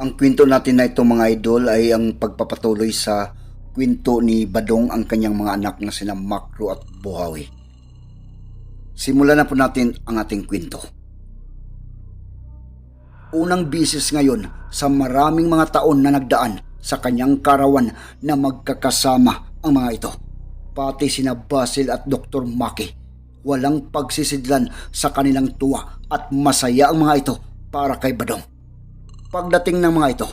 Ang kwento natin na ito mga idol ay ang pagpapatuloy sa kwento ni Badong ang kanyang mga anak na sina Makro at Buhawi. Simulan na po natin ang ating kwento. Unang bisis ngayon sa maraming mga taon na nagdaan sa kanyang karawan na magkakasama ang mga ito. Pati sina Basil at Dr. Maki. Walang pagsisidlan sa kanilang tuwa at masaya ang mga ito para kay Badong. Pagdating ng mga ito,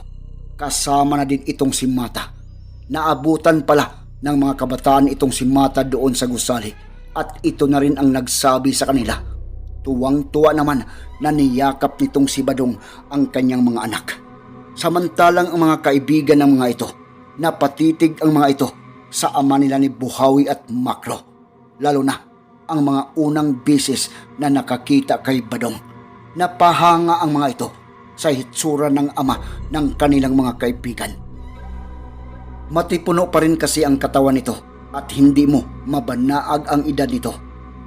kasama na din itong si Mata. Naabutan pala ng mga kabataan itong si Mata doon sa gusali at ito na rin ang nagsabi sa kanila. Tuwang-tuwa naman na niyakap nitong si Badong ang kanyang mga anak. Samantalang ang mga kaibigan ng mga ito, napatitig ang mga ito sa ama nila ni Buhawi at Makro. Lalo na ang mga unang bisis na nakakita kay Badong. Napahanga ang mga ito sa hitsura ng ama ng kanilang mga kaibigan. Matipuno pa rin kasi ang katawan nito at hindi mo mabanaag ang edad nito.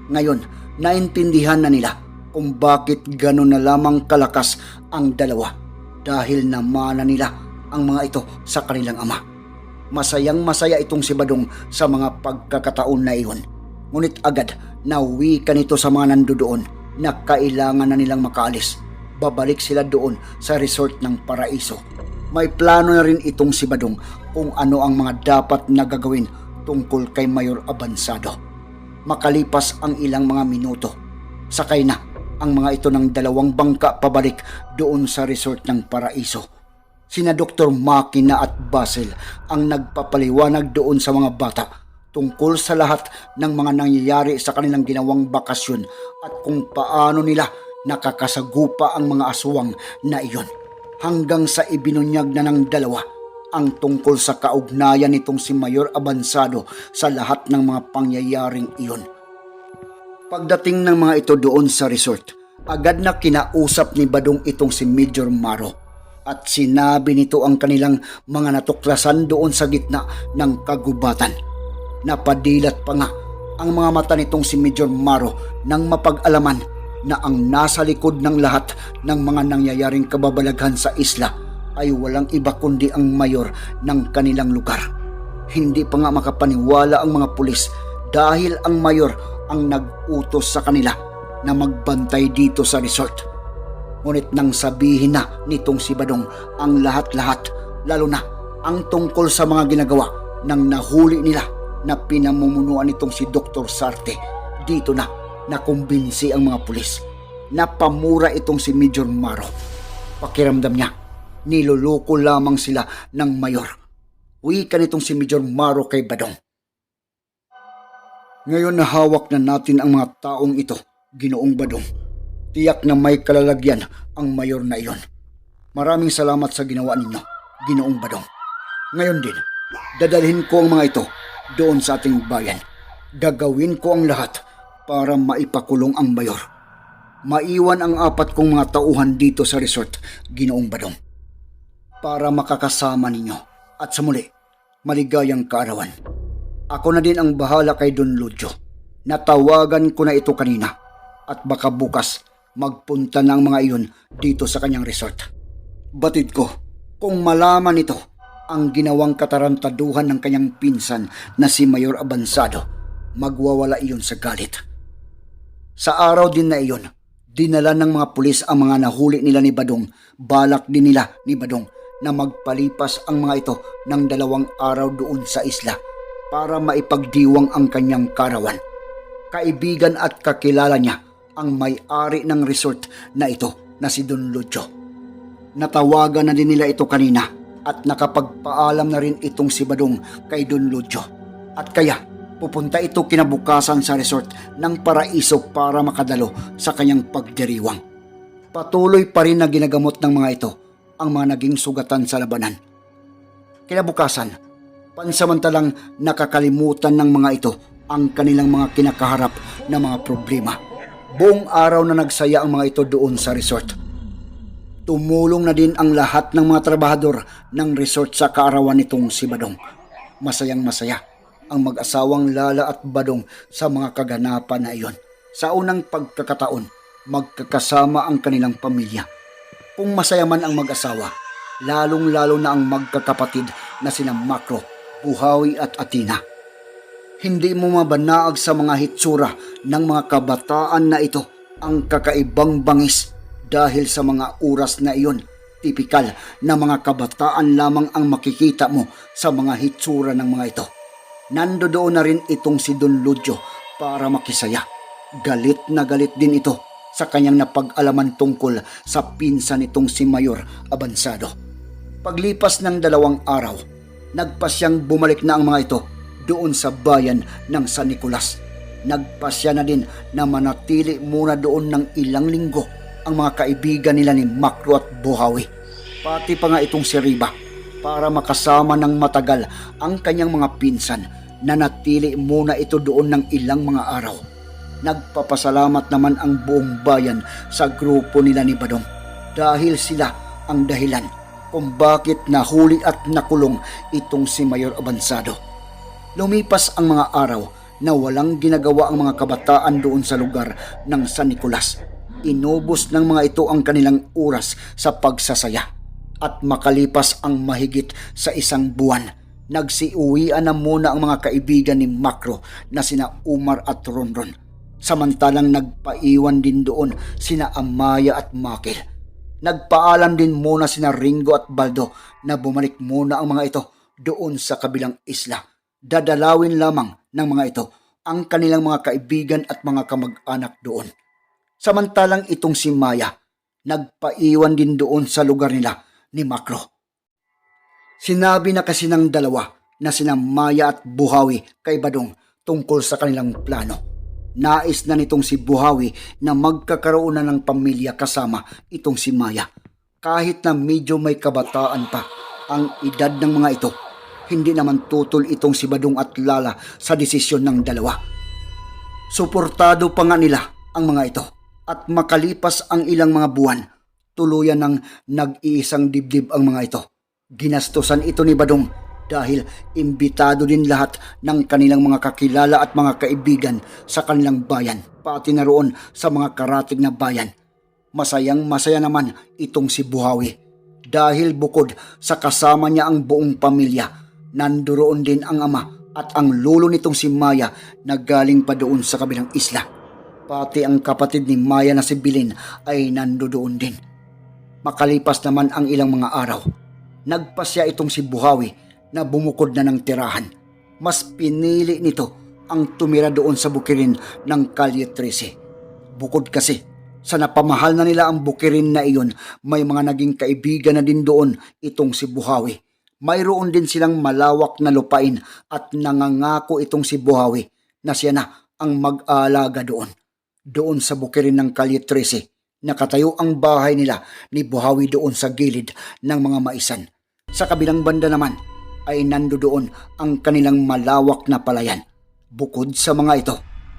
Ngayon, naintindihan na nila kung bakit gano'n na lamang kalakas ang dalawa dahil namana nila ang mga ito sa kanilang ama. Masayang masaya itong si Badong sa mga pagkakataon na iyon. Ngunit agad nauwi ka nito sa mga nandoon na kailangan na nilang makaalis. Babalik sila doon sa resort ng Paraiso. May plano na rin itong si Badong kung ano ang mga dapat na gagawin tungkol kay Mayor Abansado. Makalipas ang ilang mga minuto, sakay na ang mga ito ng dalawang bangka pabalik doon sa resort ng Paraiso. Sina Dr. Makina at Basil ang nagpapaliwanag doon sa mga bata tungkol sa lahat ng mga nangyayari sa kanilang ginawang bakasyon at kung paano nila nakakasagupa ang mga aswang na iyon. Hanggang sa ibinunyag na ng dalawa ang tungkol sa kaugnayan nitong si Mayor Abansado sa lahat ng mga pangyayaring iyon. Pagdating ng mga ito doon sa resort, agad na kinausap ni Badong itong si Major Maro at sinabi nito ang kanilang mga natuklasan doon sa gitna ng kagubatan. Napadilat pa nga ang mga mata nitong si Major Maro nang mapag-alaman na ang nasa likod ng lahat ng mga nangyayaring kababalaghan sa isla ay walang iba kundi ang mayor ng kanilang lugar. Hindi pa nga makapaniwala ang mga pulis dahil ang mayor ang nag-utos sa kanila na magbantay dito sa resort. Ngunit nang sabihin na nitong si Badong ang lahat-lahat, lalo na ang tungkol sa mga ginagawa ng nahuli nila na pinamumunuan nitong si Dr. Sarte, dito na nakumbinsi ang mga pulis. Napamura itong si Major Maro. Pakiramdam niya, niloloko lamang sila ng mayor. Uwi ka nitong si Major Maro kay Badong. Ngayon na na natin ang mga taong ito, ginoong Badong. Tiyak na may kalalagyan ang mayor na iyon. Maraming salamat sa ginawa ninyo, ginoong Badong. Ngayon din, dadalhin ko ang mga ito doon sa ating bayan. Gagawin ko ang lahat para maipakulong ang mayor. Maiwan ang apat kong mga tauhan dito sa resort, ginoong Badong. Para makakasama ninyo at sa muli, maligayang kaarawan. Ako na din ang bahala kay Don Ludio. Natawagan ko na ito kanina at baka bukas magpunta ng mga iyon dito sa kanyang resort. Batid ko, kung malaman ito ang ginawang katarantaduhan ng kanyang pinsan na si Mayor Abansado, magwawala iyon sa galit. Sa araw din na iyon, dinala ng mga pulis ang mga nahuli nila ni Badong. Balak din nila ni Badong na magpalipas ang mga ito ng dalawang araw doon sa isla para maipagdiwang ang kanyang karawan. Kaibigan at kakilala niya ang may-ari ng resort na ito na si Don Lucio. Natawagan na din nila ito kanina at nakapagpaalam na rin itong si Badong kay Don Lucio. At kaya pupunta ito kinabukasan sa resort ng Paraiso para makadalo sa kanyang pagdiriwang. Patuloy pa rin na ginagamot ng mga ito ang mga naging sugatan sa labanan. Kinabukasan, pansamantalang nakakalimutan ng mga ito ang kanilang mga kinakaharap na mga problema. Buong araw na nagsaya ang mga ito doon sa resort. Tumulong na din ang lahat ng mga trabahador ng resort sa kaarawan nitong si Badong. Masayang masaya ang mag-asawang Lala at Badong sa mga kaganapan na iyon. Sa unang pagkakataon, magkakasama ang kanilang pamilya. Kung masaya man ang mag-asawa, lalong-lalo na ang magkakapatid na sina Makro, Buhawi at Atina. Hindi mo mabanaag sa mga hitsura ng mga kabataan na ito ang kakaibang bangis dahil sa mga oras na iyon. Tipikal na mga kabataan lamang ang makikita mo sa mga hitsura ng mga ito. Nando doon na rin itong si Don Ludio para makisaya. Galit na galit din ito sa kanyang napag-alaman tungkol sa pinsan nitong si Mayor Abansado. Paglipas ng dalawang araw, nagpasyang bumalik na ang mga ito doon sa bayan ng San Nicolas. Nagpasya na din na manatili muna doon ng ilang linggo ang mga kaibigan nila ni Makro at Buhawi. Pati pa nga itong si Riba para makasama ng matagal ang kanyang mga pinsan na natili muna ito doon ng ilang mga araw. Nagpapasalamat naman ang buong bayan sa grupo nila ni Badong dahil sila ang dahilan kung bakit nahuli at nakulong itong si Mayor Abansado. Lumipas ang mga araw na walang ginagawa ang mga kabataan doon sa lugar ng San Nicolas. Inubos ng mga ito ang kanilang oras sa pagsasaya. At makalipas ang mahigit sa isang buwan, nagsiuwian na muna ang mga kaibigan ni Makro na sina Umar at Ronron. Samantalang nagpaiwan din doon sina Amaya at Makil. Nagpaalam din muna sina Ringo at Baldo na bumalik muna ang mga ito doon sa kabilang isla dadalawin lamang ng mga ito ang kanilang mga kaibigan at mga kamag-anak doon. Samantalang itong si Maya, nagpaiwan din doon sa lugar nila ni Makro. Sinabi na kasi ng dalawa na sina Maya at Buhawi kay Badong tungkol sa kanilang plano. Nais na nitong si Buhawi na magkakaroon na ng pamilya kasama itong si Maya. Kahit na medyo may kabataan pa ang edad ng mga ito, hindi naman tutol itong si Badong at Lala sa desisyon ng dalawa. Suportado pa nga nila ang mga ito at makalipas ang ilang mga buwan, tuluyan ng nag-iisang dibdib ang mga ito. Ginastosan ito ni Badong dahil imbitado din lahat ng kanilang mga kakilala at mga kaibigan sa kanilang bayan, pati na roon sa mga karatig na bayan. Masayang masaya naman itong si Buhawi dahil bukod sa kasama niya ang buong pamilya, nanduroon din ang ama at ang lolo nitong si Maya na galing pa doon sa kabilang isla. Pati ang kapatid ni Maya na si Bilin ay nandoon din. Makalipas naman ang ilang mga araw, nagpasya itong si Buhawi na bumukod na ng tirahan. Mas pinili nito ang tumira doon sa bukirin ng Kalye 13. Bukod kasi sa napamahal na nila ang bukirin na iyon, may mga naging kaibigan na din doon itong si Buhawi. Mayroon din silang malawak na lupain at nangangako itong si Buhawi na siya na ang mag-aalaga doon. Doon sa bukirin ng Kalye 13, nakatayo ang bahay nila ni Buhawi doon sa gilid ng mga maisan. Sa kabilang banda naman ay nando doon ang kanilang malawak na palayan. Bukod sa mga ito,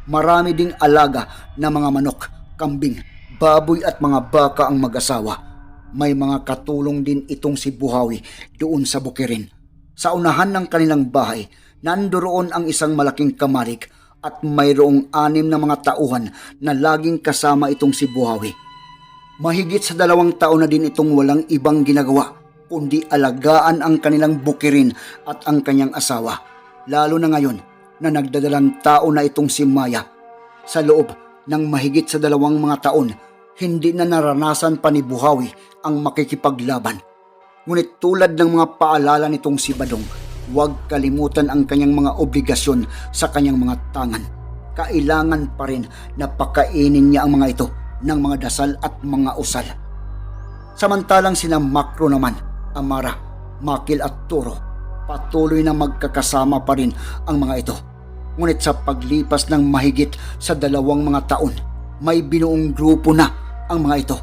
marami ding alaga na mga manok, kambing, baboy at mga baka ang mag-asawa may mga katulong din itong si Buhawi doon sa bukirin. Sa unahan ng kanilang bahay, nandoon ang isang malaking kamarig at mayroong anim na mga tauhan na laging kasama itong si Buhawi. Mahigit sa dalawang taon na din itong walang ibang ginagawa, kundi alagaan ang kanilang bukirin at ang kanyang asawa. Lalo na ngayon na nagdadalang tao na itong si Maya. Sa loob ng mahigit sa dalawang mga taon, hindi na naranasan pa ni Buhawi ang makikipaglaban. Ngunit tulad ng mga paalala nitong si Badong, huwag kalimutan ang kanyang mga obligasyon sa kanyang mga tangan. Kailangan pa rin na pakainin niya ang mga ito ng mga dasal at mga usal. Samantalang sina Makro naman, Amara, Makil at Turo, patuloy na magkakasama pa rin ang mga ito. Ngunit sa paglipas ng mahigit sa dalawang mga taon, may binuong grupo na ang mga ito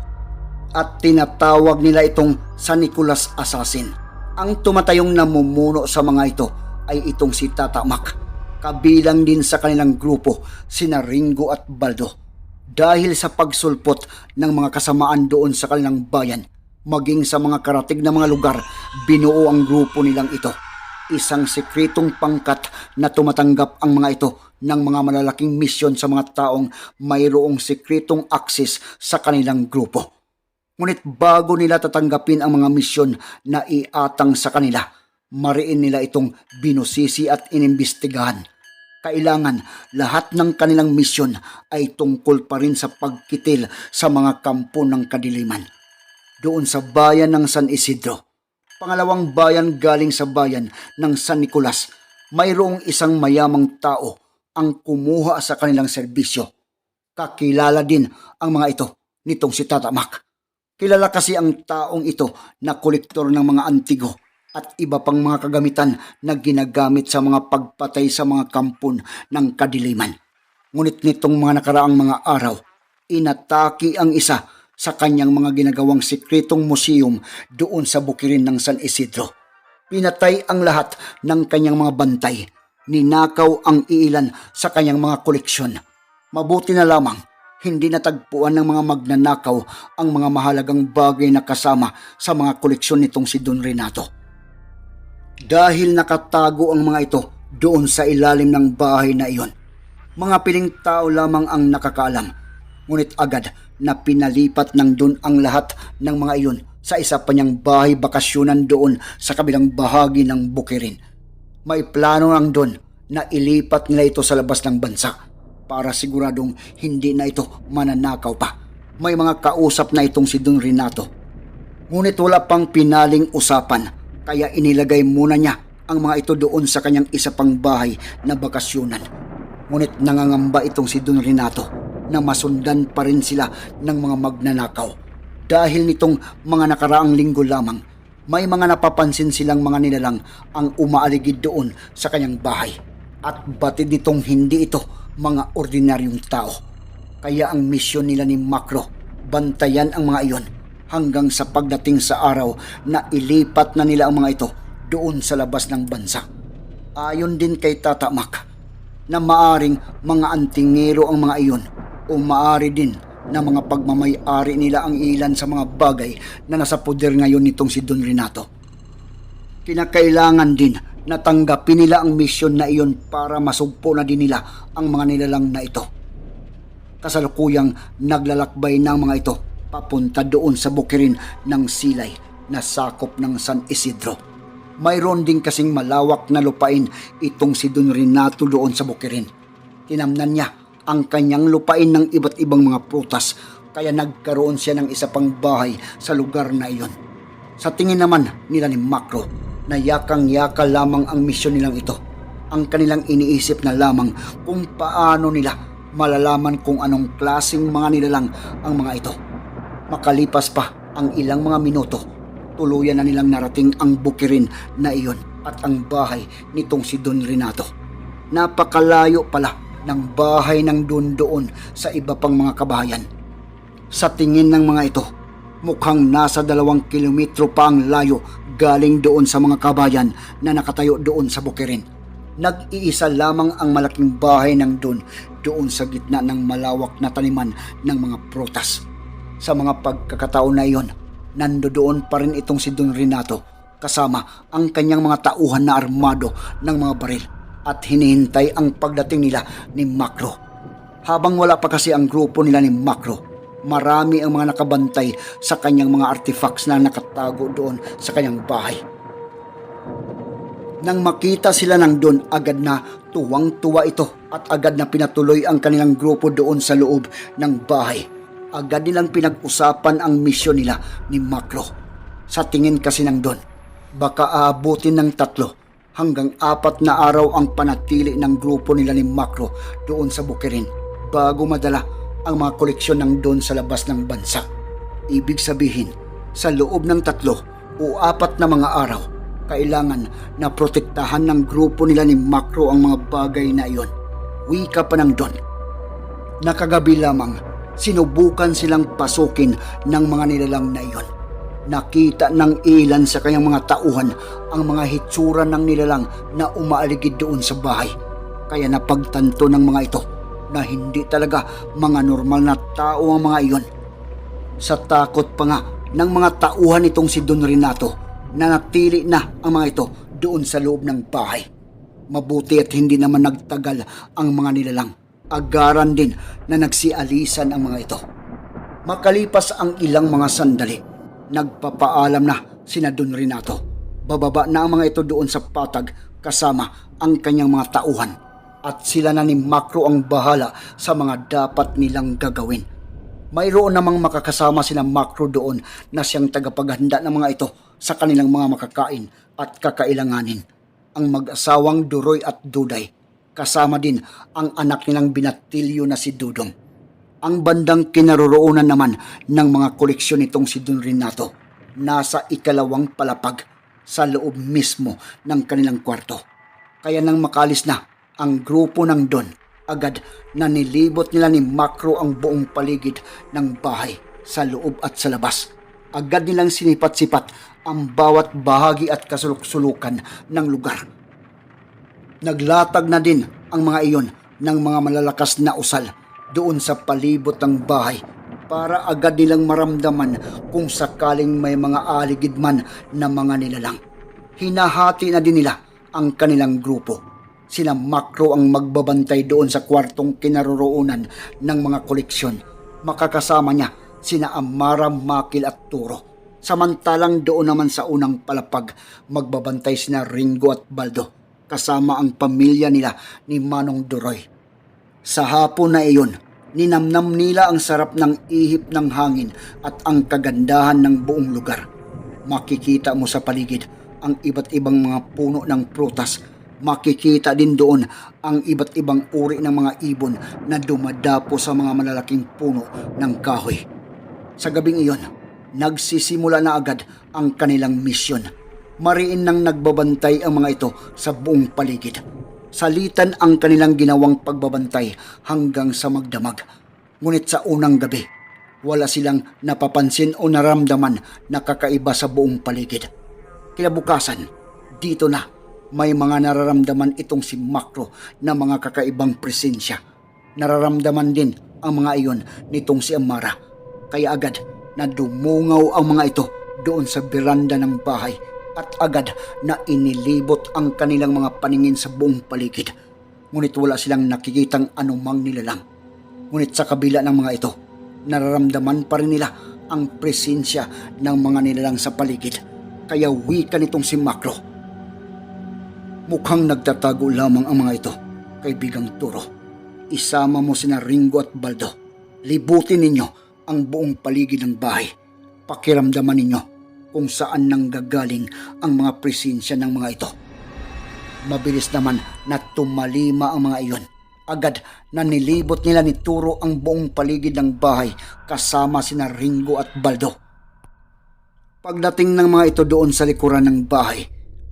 at tinatawag nila itong San Nicolas Assassin. Ang tumatayong namumuno sa mga ito ay itong si Tata Mac. Kabilang din sa kanilang grupo sina Ringo at Baldo. Dahil sa pagsulpot ng mga kasamaan doon sa kanilang bayan, maging sa mga karatig na mga lugar, binuo ang grupo nilang ito. Isang sekretong pangkat na tumatanggap ang mga ito ng mga malalaking misyon sa mga taong mayroong sekretong access sa kanilang grupo. Ngunit bago nila tatanggapin ang mga misyon na iatang sa kanila, mariin nila itong binusisi at inimbestigahan. Kailangan lahat ng kanilang misyon ay tungkol pa rin sa pagkitil sa mga kampo ng kadiliman. Doon sa bayan ng San Isidro, pangalawang bayan galing sa bayan ng San Nicolas, mayroong isang mayamang tao ang kumuha sa kanilang serbisyo. Kakilala din ang mga ito nitong si Tata Mac. Kilala kasi ang taong ito na kolektor ng mga antigo at iba pang mga kagamitan na ginagamit sa mga pagpatay sa mga kampon ng kadiliman. Ngunit nitong mga nakaraang mga araw, inataki ang isa sa kanyang mga ginagawang sikretong museum doon sa bukirin ng San Isidro. Pinatay ang lahat ng kanyang mga bantay. Ninakaw ang iilan sa kanyang mga koleksyon. Mabuti na lamang hindi natagpuan ng mga magnanakaw ang mga mahalagang bagay na kasama sa mga koleksyon nitong si Don Renato. Dahil nakatago ang mga ito doon sa ilalim ng bahay na iyon. Mga piling tao lamang ang nakakaalam. Ngunit agad na pinalipat ng Don ang lahat ng mga iyon sa isa pa niyang bahay bakasyonan doon sa kabilang bahagi ng Bukirin. May plano ng Don na ilipat nila ito sa labas ng bansa para siguradong hindi na ito mananakaw pa. May mga kausap na itong si Don Renato. Ngunit wala pang pinaling usapan kaya inilagay muna niya ang mga ito doon sa kanyang isa pang bahay na bakasyonan. Ngunit nangangamba itong si Don Renato na masundan pa rin sila ng mga magnanakaw. Dahil nitong mga nakaraang linggo lamang, may mga napapansin silang mga nilalang ang umaaligid doon sa kanyang bahay. At batid nitong hindi ito mga ordinaryong tao. Kaya ang misyon nila ni Macro, bantayan ang mga iyon hanggang sa pagdating sa araw na ilipat na nila ang mga ito doon sa labas ng bansa. Ayon din kay Tata Mac na maaring mga antingero ang mga iyon o maari din na mga pagmamay-ari nila ang ilan sa mga bagay na nasa poder ngayon nitong si Don Renato. Kinakailangan din na tanggapin nila ang misyon na iyon para masugpo na din nila ang mga nilalang na ito. Kasalukuyang naglalakbay ng mga ito papunta doon sa bukirin ng silay na sakop ng San Isidro. Mayroon din kasing malawak na lupain itong si Don Renato doon sa bukirin. Tinamnan niya ang kanyang lupain ng iba't ibang mga prutas kaya nagkaroon siya ng isa pang bahay sa lugar na iyon. Sa tingin naman nila ni Macro na yakang-yaka lamang ang misyon nilang ito. Ang kanilang iniisip na lamang kung paano nila malalaman kung anong klaseng mga nilalang ang mga ito. Makalipas pa ang ilang mga minuto, tuluyan na nilang narating ang bukirin na iyon at ang bahay nitong si Don Renato. Napakalayo pala ng bahay ng Don doon sa iba pang mga kabahayan. Sa tingin ng mga ito, mukhang nasa dalawang kilometro pa ang layo galing doon sa mga kabayan na nakatayo doon sa bukirin. Nag-iisa lamang ang malaking bahay ng Don doon sa gitna ng malawak na taniman ng mga prutas. Sa mga pagkakataon na iyon, nandoon pa rin itong si Don Renato kasama ang kanyang mga tauhan na armado ng mga baril at hinihintay ang pagdating nila ni Macro. Habang wala pa kasi ang grupo nila ni Macro, marami ang mga nakabantay sa kanyang mga artifacts na nakatago doon sa kanyang bahay. Nang makita sila ng Don, agad na tuwang-tuwa ito at agad na pinatuloy ang kanilang grupo doon sa loob ng bahay. Agad nilang pinag-usapan ang misyon nila ni Macro. Sa tingin kasi ng Don, baka aabutin ng tatlo hanggang apat na araw ang panatili ng grupo nila ni Macro doon sa Bukirin bago madala ang mga koleksyon ng Don sa labas ng bansa. Ibig sabihin, sa loob ng tatlo o apat na mga araw, kailangan na protektahan ng grupo nila ni Macro ang mga bagay na iyon. Wika pa ng Don. Nakagabi lamang, sinubukan silang pasukin ng mga nilalang na iyon. Nakita ng ilan sa kanyang mga tauhan ang mga hitsura ng nilalang na umaaligid doon sa bahay. Kaya napagtanto ng mga ito na hindi talaga mga normal na tao ang mga iyon. Sa takot pa nga ng mga tauhan itong si Don Renato na natili na ang mga ito doon sa loob ng bahay. Mabuti at hindi naman nagtagal ang mga nilalang. Agaran din na nagsialisan ang mga ito. Makalipas ang ilang mga sandali, nagpapaalam na sina Don Renato. Bababa na ang mga ito doon sa patag kasama ang kanyang mga tauhan at sila na ni Macro ang bahala sa mga dapat nilang gagawin. Mayroon namang makakasama sina Macro doon na siyang tagapaghanda ng mga ito sa kanilang mga makakain at kakailanganin. Ang mag-asawang Duroy at Duday. Kasama din ang anak nilang binatilyo na si Dudong. Ang bandang kinaroroonan naman ng mga koleksyon nitong si Don Renato nasa ikalawang palapag sa loob mismo ng kanilang kwarto. Kaya nang makalis na ang grupo ng Don, agad na nilibot nila ni Macro ang buong paligid ng bahay sa loob at sa labas. Agad nilang sinipat-sipat ang bawat bahagi at kasulok-sulukan ng lugar. Naglatag na din ang mga iyon ng mga malalakas na usal doon sa palibot ng bahay para agad nilang maramdaman kung sakaling may mga aligid man na mga nilalang. Hinahati na din nila ang kanilang grupo. Sila Macro ang magbabantay doon sa kwartong kinaroroonan ng mga koleksyon. Makakasama niya sina Amara, Makil at Turo. Samantalang doon naman sa unang palapag, magbabantay sina Ringo at Baldo kasama ang pamilya nila ni Manong Duroy. Sa hapon na iyon, ninamnam nila ang sarap ng ihip ng hangin at ang kagandahan ng buong lugar. Makikita mo sa paligid ang iba't ibang mga puno ng prutas. Makikita din doon ang iba't ibang uri ng mga ibon na dumadapo sa mga malalaking puno ng kahoy. Sa gabing iyon, nagsisimula na agad ang kanilang misyon mariin nang nagbabantay ang mga ito sa buong paligid. Salitan ang kanilang ginawang pagbabantay hanggang sa magdamag. Ngunit sa unang gabi, wala silang napapansin o naramdaman na kakaiba sa buong paligid. Kinabukasan, dito na may mga nararamdaman itong si Makro na mga kakaibang presensya. Nararamdaman din ang mga iyon nitong si Amara. Kaya agad na dumungaw ang mga ito doon sa beranda ng bahay at agad na inilibot ang kanilang mga paningin sa buong paligid. Ngunit wala silang nakikitang anumang nilalang. Ngunit sa kabila ng mga ito, nararamdaman pa rin nila ang presensya ng mga nilalang sa paligid. Kaya wika nitong si Makro. Mukhang nagtatago lamang ang mga ito, kaibigang Turo. Isama mo sina Ringo at Baldo. Libutin ninyo ang buong paligid ng bahay. Pakiramdaman ninyo kung saan nanggagaling ang mga presensya ng mga ito. Mabilis naman na tumalima ang mga iyon. Agad na nilibot nila ni Turo ang buong paligid ng bahay kasama sina Ringo at Baldo. Pagdating ng mga ito doon sa likuran ng bahay,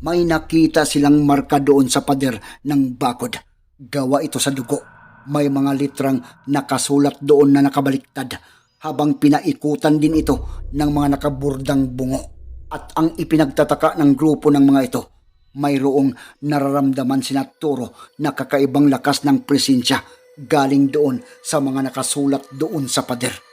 may nakita silang marka doon sa pader ng bakod. Gawa ito sa dugo. May mga litrang nakasulat doon na nakabaliktad habang pinaikutan din ito ng mga nakaburdang bungo. At ang ipinagtataka ng grupo ng mga ito, mayroong nararamdaman sina Turo na kakaibang lakas ng presensya galing doon sa mga nakasulat doon sa pader.